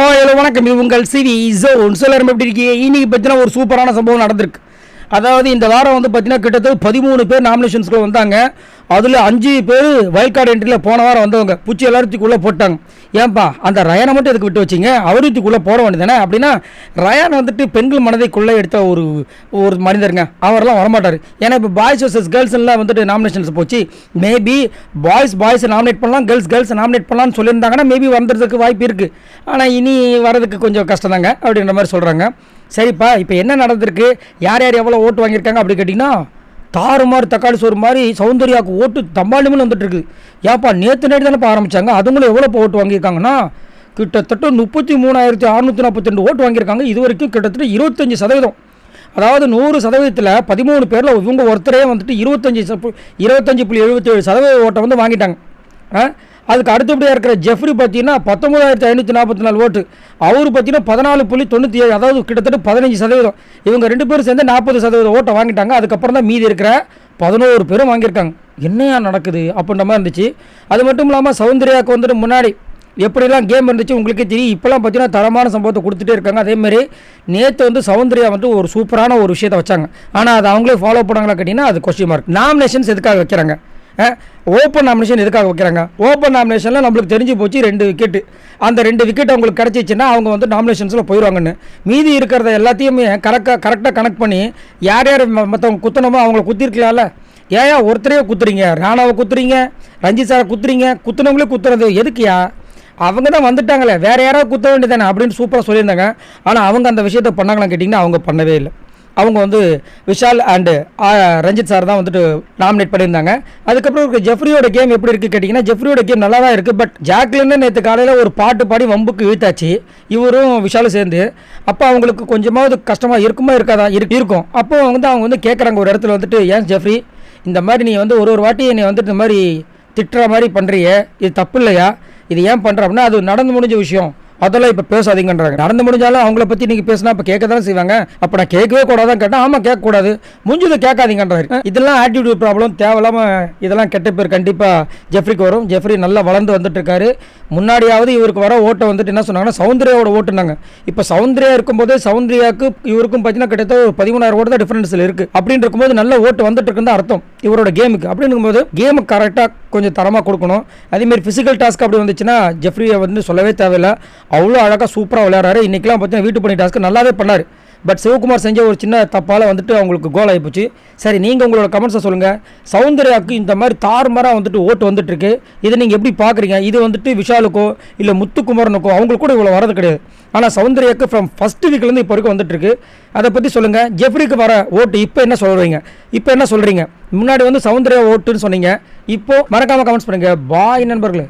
Hi hello வணக்கம். இது உங்கள் சிவி ஜோன். எல்லாரும் எப்படி இருக்கீங்க? இன்னைக்கு பார்த்தீங்கன்னா ஒரு சூப்பரான சம்பவம் நடந்திருக்கு. அதாவது இந்த வாரம் வந்து பார்த்தீங்கன்னா கிட்டத்தட்ட பதிமூணு பேர் நாமினேஷன்ஸ்க்குள்ள வந்தாங்க. அதில் அஞ்சு பேர் வயல் கார்டு என்ட்ரியில் போன வாரம் வந்தவங்க. பூச்சி எல்லாத்துக்குள்ளே போட்டாங்க. ஏன்பா அந்த ரயானை மட்டும் எதுக்கு விட்டு வச்சிங்க? அவருத்துக்குள்ளே போட வேண்டியதானே அப்படின்னா ரயான் வந்துட்டு பெண்கள் மனதை கொள்ளை எடுத்த ஒரு ஒரு மனிதருங்க. அவரெல்லாம் வரமாட்டார். ஏன்னா இப்போ பாய்ஸ் வர்சஸ் கேர்ள்ஸ்லாம் வந்துட்டு நாமினேஷன்ஸ் போச்சு. மேபி பாய்ஸ் பாய்ஸை நாமினேட் பண்ணலாம் கேர்ள்ஸ் கேர்ள்ஸ் நாமினேட் பண்ணலாம்னு சொல்லியிருந்தாங்கன்னா மேபி வந்துடுறதுக்கு வாய்ப்பு இருக்குது ஆனால் இனி வரதுக்கு கொஞ்சம் கஷ்டம் தாங்க அப்படின்ற மாதிரி சொல்கிறாங்க சரிப்பா இப்போ என்ன நடந்திருக்கு? யார் யார் எவ்வளோ ஓட்டு வாங்கியிருக்காங்க அப்படி கேட்டிங்கன்னா தாறுமாறு தக்காளி சோறு மாதிரி சௌந்தர்யாவுக்கு ஓட்டு தம்பாலுமே வந்துட்டுருக்கு. ஏப்பா நேற்று நேற்று தானே ஆரம்பித்தாங்க அதுங்களும் எவ்வளோ ஓட்டு வாங்கியிருக்காங்கன்னா கிட்டத்தட்ட முப்பத்தி மூணாயிரத்தி அறுநூற்றி நாற்பத்தி ரெண்டு ஓட்டு வாங்கியிருக்காங்க. இது வரைக்கும் கிட்டத்தட்ட இருபத்தஞ்சி சதவீதம். அதாவது நூறு சதவீதத்தில் பதிமூணு பேரில் இவங்க ஒருத்தரே வந்துட்டு இருபத்தஞ்சி இருபத்தஞ்சி புள்ளி எழுபத்தேழு சதவீத ஓட்டை வந்து வாங்கிட்டாங்க. அதுக்கு அடுத்தபடியாக இருக்கிற ஜெஃப்ரி பார்த்தீங்கன்னா பத்தொம்பதாயிரத்தி ஐநூற்றி நாற்பத்தி நாலு ஓட்டு. அவர் பார்த்தீங்கன்னா பதினாலு புள்ளி தொண்ணூற்றி ஏழு அதாவது கிட்டத்தட்ட பதினஞ்சு சதவீதம். இவங்க ரெண்டு பேரும் சேர்ந்து நாற்பது சதவீதம் ஓட்டை வாங்கிட்டாங்க. அதுக்கப்புறம் தான் மீதி இருக்கிற பதினோரு பேரும் வாங்கியிருக்காங்க. என்னையா நடக்குது அப்படின்ற மாதிரி இருந்துச்சு. அது மட்டும் இல்லாமல் சௌந்தர்யாவுக்கு வந்துட்டு முன்னாடி எப்படிலாம் கேம் இருந்துச்சு உங்களுக்கே தெரியும். இப்போலாம் பார்த்தீங்கன்னா தரமான சம்பவத்தை கொடுத்துட்டே இருக்காங்க. அதேமாரி நேற்று வந்து சௌந்தர்யா வந்து ஒரு சூப்பரான ஒரு விஷயத்தை வச்சாங்க. ஆனால் அதை அவங்களே ஃபாலோ பண்ணாங்களா கேட்டிங்கன்னா அது கொஸ்டின் மார்க் நாமினேஷன்ஸ் எதுக்காக வைக்கிறாங்க? ஓப்பன் நாமினேஷன் எதுக்காக வைக்கிறாங்க? ஓப்பன் நாமினேஷனில் நம்மளுக்கு தெரிஞ்சு போச்சு ரெண்டு விக்கெட்டு அந்த ரெண்டு விக்கெட் அவங்களுக்கு கிடச்சிச்சின்னா அவங்க வந்து நாமினேஷன்ஸில் போயிடுவாங்கன்னு மீதி இருக்கிறத எல்லாத்தையுமே கரெக்டாக கரெக்டாக கனெக்ட் பண்ணி யார் யார் ம- மற்றவங்க குத்தணுமோ அவங்கள குத்திருக்கலாம்ல? ஏயா ஒருத்தரையே குத்துறீங்க. ராணாவை குத்துறீங்க ரஞ்சித் சாரை குத்துறீங்க குத்துனவங்களே குத்துறது. எதுக்குயா அவங்க தான் வந்துட்டாங்களே. வேறு யாராவது குத்த வேண்டியதானே அப்படின்னு சூப்பராக சொல்லியிருந்தாங்க. ஆனால் அவங்க அந்த விஷயத்தை பண்ணாங்களான்னு கேட்டிங்கன்னா அவங்க பண்ணவே இல்லை. அவங்க வந்து விஷால் அண்டு ரஞ்சித் சார் தான் வந்துட்டு நாமினேட் பண்ணியிருந்தாங்க. அதுக்கப்புறம் இருக்க ஜெஃப்ரியோட கேம் எப்படி இருக்குது கேட்டிங்கன்னா ஜெஃப்ரியோட கேம் நல்லா தான் இருக்குது பட் ஜாக்லின்னு நேற்று காலையில் ஒரு பாட்டு பாடி வம்புக்கு இழுத்தாச்சு. இவரும் விஷாலும் சேர்ந்து. அப்போ அவங்களுக்கு கொஞ்சமாவது கஷ்டமாக இருக்குமா இருக்காதா? இருக்கு இருக்கும். அப்போ வந்து அவங்க வந்து கேட்குறாங்க ஒரு இடத்துல வந்துட்டு ஏன் ஜெஃப்ரி இந்த மாதிரி நீ வந்து ஒரு ஒரு வாட்டி நீ வந்துட்டு இந்த மாதிரி திட்டுற மாதிரி பண்ணுறியே இது தப்பு இல்லையா? இது ஏன் பண்ணுற அப்படின்னா அது நடந்து முடிஞ்ச விஷயம். அதெல்லாம் இப்போ பேசாதீங்கன்றாங்க. நடந்து முடிஞ்சாலும் அவங்கள பற்றி நீங்கள் பேசினா இப்போ கேட்க தானே செய்வாங்க. அப்போ நான் கேட்கவே கூடாதான் கேட்டேன் ஆமாம் கேட்கக்கூடாது முடிஞ்சதை கேட்காதீங்கன்றாரு. இதெல்லாம் ஆட்டிடியூட் ப்ராப்ளம் தேவையில்லாமல் இதெல்லாம் கெட்ட பேர் கண்டிப்பாக ஜெஃப்ரிக்கு வரும். ஜெஃப்ரி நல்லா வளர்ந்து வந்துட்டு இருக்காரு முன்னாடியாவது இவருக்கு வர ஓட்டை வந்துட்டு என்ன சொன்னாங்கன்னா சௌந்தர்யாவோட ஓட்டுனாங்க. இப்போ சௌந்தர்யா இருக்கும்போதே சௌந்தர்யாவுக்கு இவருக்கும் பார்த்தீங்கன்னா கிட்டத்தட்ட ஒரு பதிமூணாயிரம் ஓட்டு தான் டிஃபரன்ஸில் இருக்குது அப்படின்னு இருக்கும்போது நல்ல ஓட்டு வந்துட்டு இருக்குன்னு தான் அர்த்தம். இவரோட கேமுக்கு அப்படின்னு இருக்கும்போது கேமை கரெக்டாக கொஞ்சம் தரமாக கொடுக்கணும். அதேமாரி ஃபிசிக்கல் டாஸ்க் அப்படி வந்துச்சுன்னா ஜெஃப்ரியை வந்து சொல்லவே தேவையில்லை. அவ்வளோ அழகாக சூப்பராக விளையாடுறாரு. இன்றைக்கெலாம் பார்த்தீங்கன்னா வீட்டு பண்ணி டாஸ்க்கு நல்லாவே பண்ணார். பட் சிவகுமார் செஞ்ச ஒரு சின்ன தப்பால் வந்துட்டு அவங்களுக்கு கோல் ஆகிப்போச்சு சரி நீங்கள் உங்களோட கமெண்ட்ஸை சொல்லுங்கள் சௌந்தர்யாவுக்கு இந்த மாதிரி தார்மாராக வந்துட்டு ஓட்டு வந்துட்டுருக்கு இதை நீங்கள் எப்படி பார்க்குறீங்க? இது வந்துட்டு விஷாலுக்கோ இல்லை முத்துக்குமரனுக்கோ அவங்களுக்கு கூட இவ்வளோ வரது கிடையாது. ஆனால் சௌந்தர்யாவுக்கு ஃப்ரம் ஃபஸ்ட் வீக்லேருந்து இப்போ வரைக்கும் வந்துட்டுருக்கு அதை பற்றி சொல்லுங்கள் ஜெஃப்ரிக்கு வர ஓட்டு இப்போ என்ன சொல்கிறீங்க இப்போ என்ன சொல்கிறீங்க முன்னாடி வந்து சௌந்தர்யா ஓட்டுன்னு சொன்னீங்க. இப்போது மறக்காமல் கமெண்ட்ஸ் பண்ணுங்கள் பாய் நண்பர்களே.